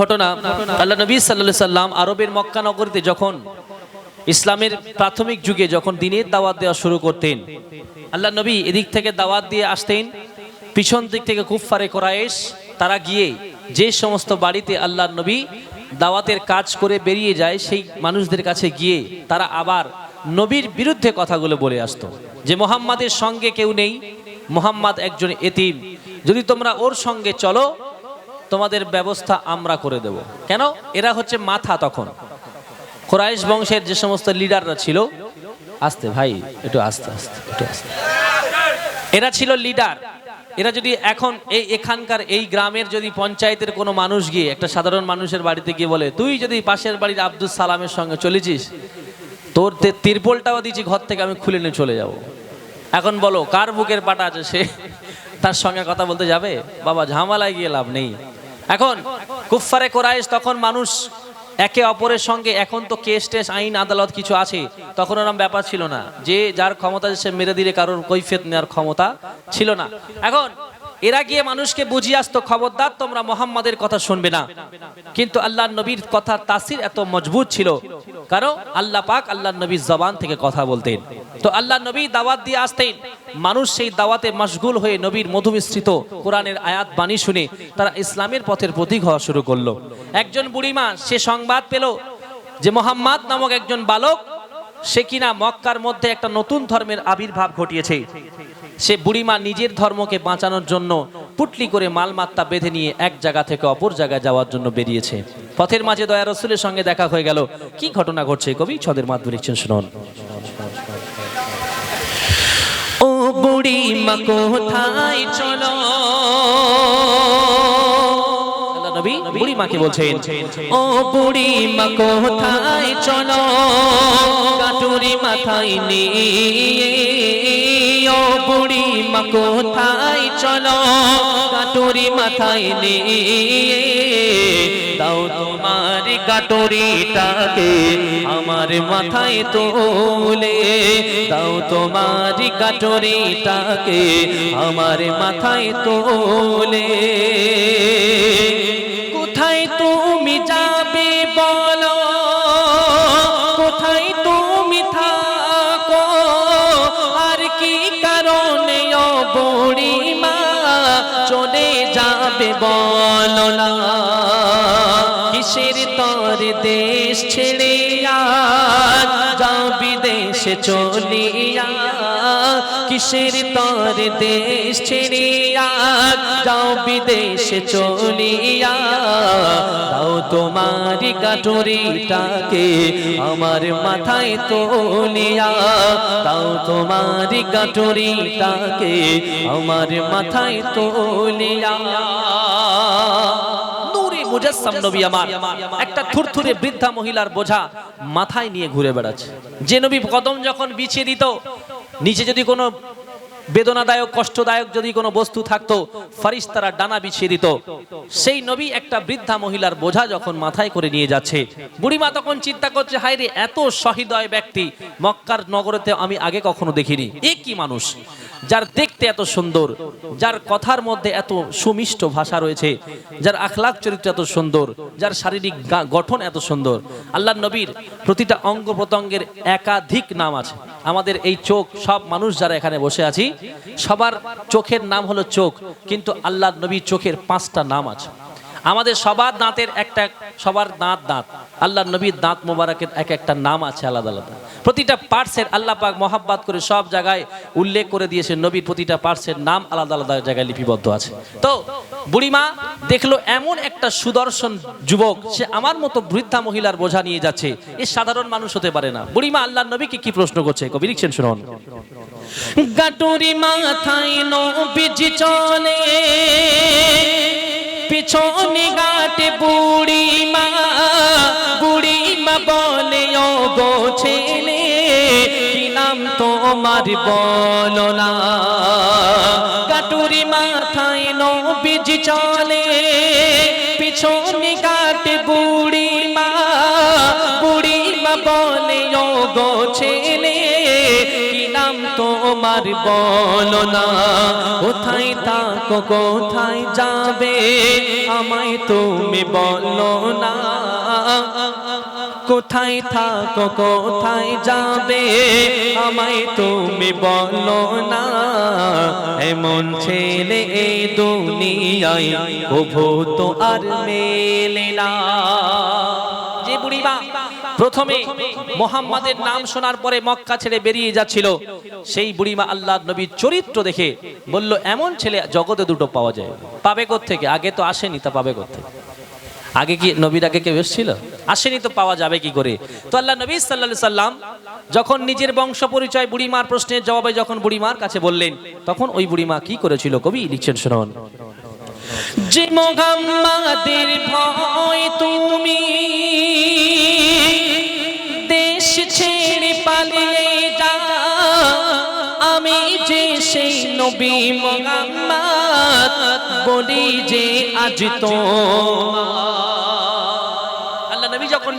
ঘটনা, আল্লাহ নবী সাল্লাহ সাল্লাম আরবের মক্কা নগরীতে যখন ইসলামের প্রাথমিক যুগে যখন দিনের দাওয়াত দেওয়া শুরু করতেন, আল্লাহ নবী এদিক থেকে দাওয়াত দিয়ে আসতেন, পিছন দিক থেকে কুফফারে কোরায়েশ তারা গিয়ে যে সমস্ত বাড়িতে আল্লাহ নবী দাওয়াতের কাজ করে বেরিয়ে যায়, সেই মানুষদের কাছে গিয়ে তারা আবার নবীর বিরুদ্ধে কথাগুলো বলে আসতো যে, মোহাম্মদের সঙ্গে কেউ নেই, মোহাম্মদ একজন এতিম, যদি তোমরা ওর সঙ্গে চলো তোমাদের ব্যবস্থা আমরা করে দেব। কেন? এরা হচ্ছে মাথা তখন। কোরাইশ বংশের যে সমস্ত লিডাররা ছিল, আস্তে ভাই, একটু আস্তে আস্তে, একটু আস্তে। এরা ছিল লিডার। এরা যদি এখন এই এখানকার এই গ্রামের যদি পঞ্চায়েতের কোনো মানুষ গিয়ে, একটা সাধারণ মানুষের বাড়িতে গিয়ে বলে, তুই যদি পাশের বাড়ির আব্দুল সালামের সঙ্গে চলেছিস, তোর তিরপলটাও দিচ্ছি ঘর থেকে আমি খুলে নিয়ে চলে যাব। এখন বলো, কার বুকের পাটা আছে সে? তার সঙ্গে কথা বলতে যাবে? বাবা, ঝামেলায় গিয়ে লাভ নেই। এখন কুফফারে কোরাইশ, তখন মানুষ একে অপরের সঙ্গে, এখন তো কেস টেস, আইন, আদালত কিছু আছে, তখন ওরম ব্যাপার ছিল না। যে যার ক্ষমতা সে মেরে দিলে কারোর কৈফিয়ত নেওয়ার ক্ষমতা ছিল না। এখন এরা গিয়ে মানুষকে বুঝিয়ে আসতো, খবরদার, তোমরা মোহাম্মদের কথা শুনবে না। কিন্তু আল্লাহ নবীর কথা তাসির এত মজবুত ছিল। কারণ আল্লাহ পাক আল্লাহ নবীর জবান থেকে কথা বলতেন। তো আল্লাহ নবী দাওয়াত দিয়ে আসতেন। মানুষ সেই দাওয়াতে মশগুল হয়ে নবীর মধুমিশ্রিত কোরআনের আয়াত বাণী শুনে তারা ইসলামের পথের প্রতীক হওয়া শুরু করল। একজন বুড়িমা সে সংবাদ পেল যে মোহাম্মদ নামক একজন বালক সে কিনা মক্কার মধ্যে একটা নতুন ধর্মের আবির্ভাব ঘটিয়েছে। সে বুড়িমা নিজের ধর্মকে বাঁচানোর জন্য পুটলি করে মালমাত্তা বেঁধে নিয়ে এক জায়গা থেকে অপর জায়গায় যাওয়ার জন্য বেরিয়েছে। পথের মাঝে দয়া রসুলের সঙ্গে দেখা হয়ে গেল। কি ঘটনা ঘটছে কবি? ছদের মাধ্যমে লিখছেন, শুনুন। ও বুড়ি মা কোথায় চলো? নবী বুড়ি মাকে বলছেন, ও বুড়ি মা কোথায়? চলো কাটুরি মাথায় নিয়ে। ও বুড়ি মা কোথায়? চলো কাটুরি মাথায় নিয়ে। দাও তোমার কাটুরিটাকে আমার মাথায় তোলে। দাও তোমার কাটুরিটাকে আমার মাথায় তোলে। কোথায় তুমি যাবে বলো? কোথায় তুমি থাকো? আর কি কারণে বুড়িমা চলে যাবে বলো না? কিসের তর দেশ ছেড়ে যাও বিদেশে চলিয়া, কিসের তর দেশ ছেড়ে আর যাও বিদেশে চলিয়া, দাও তোমার কাটুরিটাকে আমার মাথায় তোলিয়া। দাও তোমার কাটুরিটাকে আমার মাথায় তোলিয়া। মুজাসসাম নবী আমার। একটা থুরথুরে বৃদ্ধা মহিলার বোঝা মাথায় নিয়ে ঘুরে বেড়াচ্ছে। যে নবী কদম যখন বিছিয়ে দিত, নিচে যদি কোনো বেদনাদায়ক, কষ্টদায়ক যদি কোনো বস্তু থাকতো, ফারিস্তারা ডানা বিছিয়ে দিত। সেই নবী একটা বৃদ্ধা মহিলার বোঝা যখন মাথায় করে নিয়ে যাচ্ছে, বুড়িমা তখন চিন্তা করছে হায় রে এত সহৃদয় ব্যক্তি, মক্কার নগরেতে আমি আগে কখনো দেখিনি। এ কি মানুষ? যার দেখতে এত সুন্দর, যার কথার মধ্যে এত সুমিষ্ট ভাষা রয়েছে, যার আখলাক চরিত্র এত সুন্দর, যার শারীরিক গঠন এত সুন্দর। আল্লাহ নবীর প্রতিটা অঙ্গ প্রত্যঙ্গের একাধিক নাম আছে। আমাদের এই চোখ, সব মানুষ যারা এখানে বসে আছি, সবার চোখের নাম হলো চোখ, কিন্তু আল্লাহ নবীর চোখের পাঁচটা নাম আছে। আমাদের সবার দাঁতের একটা, সবার দাঁত দাঁত। আল্লাহ নবীর দাঁত মোবারকের এক একটা নাম আছে আলাদা আলাদা। প্রতিটা পার্টসের আল্লাহ পাক মহাব্বাত করে সব জায়গায় উল্লেখ করে দিয়েছে নবীর প্রতিটা পার্টসের নাম আলাদা আলাদা জায়গায় লিপিবদ্ধ আছে। তো বুড়িমা দেখল এমন একটা সুদর্শন যুবক, সে আমার মতো বৃদ্ধা মহিলার বোঝা নিয়ে যাচ্ছে। এ সাধারণ মানুষ হতে পারে না। বুড়িমা, আল্লাহ নবীকে কি প্রশ্ন করছে? কবি লিখছেন, শুনুন। গাটুরি মাথায় নবীজ চলে। পিছনে গাটে বুড়ি মা বুড়ি মা বলে ও গো ছেলে, কি নাম তোমার বলো না কাটুরি মাথায় নবীজ চলে, পিছনে গাটে বুড়ি বলে ও না, কোথায় থাকো, কোথায় যাবে? আমায় তুমি বলো না, কোথায় থাকো, কোথায় যাবে? আমায় তুমি বলো না, এমন ছেলে দুনিয়ায় কভু তো আর মেলে না। প্রথমে মোহাম্মদের নাম শোনার পরে মক্কা ছেড়ে বেরিয়ে যাচ্ছিল। সেই বুড়িমা আল্লাহ নবীর চরিত্র দেখে বলল এমন ছেলে জগতে দুটো পাওয়া যায়। পাবে থেকে আগে তো আসেনি তা পাবে থেকে আগে কি নবীর আগে কেউ এসেছিল? আসেনি তো পাওয়া যাবে কি করে? তো আল্লাহ নবী সাল্লা সাল্লাম যখন নিজের বংশ পরিচয় বুড়িমার প্রশ্নের জবাবে যখন বুড়িমার কাছে বললেন তখন ওই বুড়িমা কি করেছিল কবি? লিখছেন শুনুন। যে মোহাম্মদের ভয় তুমি ছেড়ে পালিয়ে যা। আমি যে সেই নবী মোহাম্মদ বলি যে আজ তো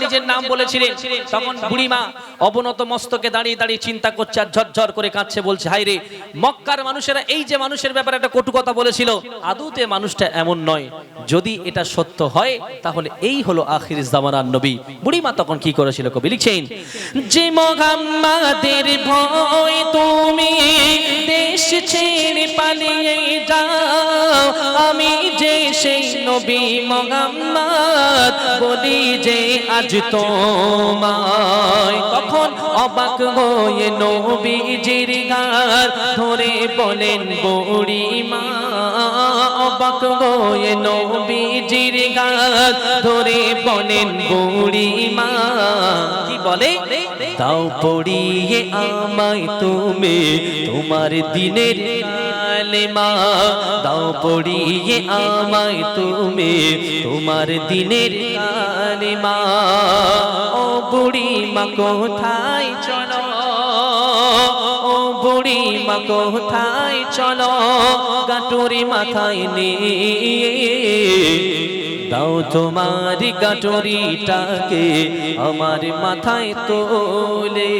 নিজের নাম বলেছিলেন। তখন বুড়িমা অবনত মস্তকে দাঁড়িয়ে দাঁড়িয়ে চিন্তা করছে আর ঝরঝর করে কাঁদছে, বলছে হাই রে, মক্কার মানুষেরা এই যে মানুষের ব্যাপারে একটা কটু কথা বলেছিল, আদৌতে মানুষটা এমন নয়। যদি এটা সত্য হয়, তাহলে এই হলো আখির জামানার নবী। বুড়িমা তখন কি করেছিল কবি? লিখছেন, যে মোহাম্মদের ভয় তুমি দেশ ছেড়ে পালিয়ে যাও। আমি যে সেই নবী মোহাম্মদ বলি যে আজ তোমায় তখন অবাক হয়ে নবীজির গার ধরে বলেন, বুড়িমা, অবাক হয়ে নবীজির গার ধরে বলেন, বুড়িমা, কি বলে? তাও পড়িয়ে আমায় তুমি তোমার দিনের কালেমা দাও পড়িয়ে আমায় তুমি, তোমার দিনের কালেমা। ও বুড়ি মা কোথায় চলো, ও বুড়ি মা কোথায় চলো, গাটুরি মাথায় নিয়ে দাও তোমার কাটরিটাকে আমার মাথায় তোলে।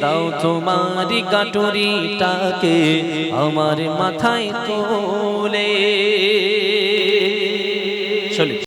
দাও তোমার কাটরিটাকে আমার মাথায় তোলে।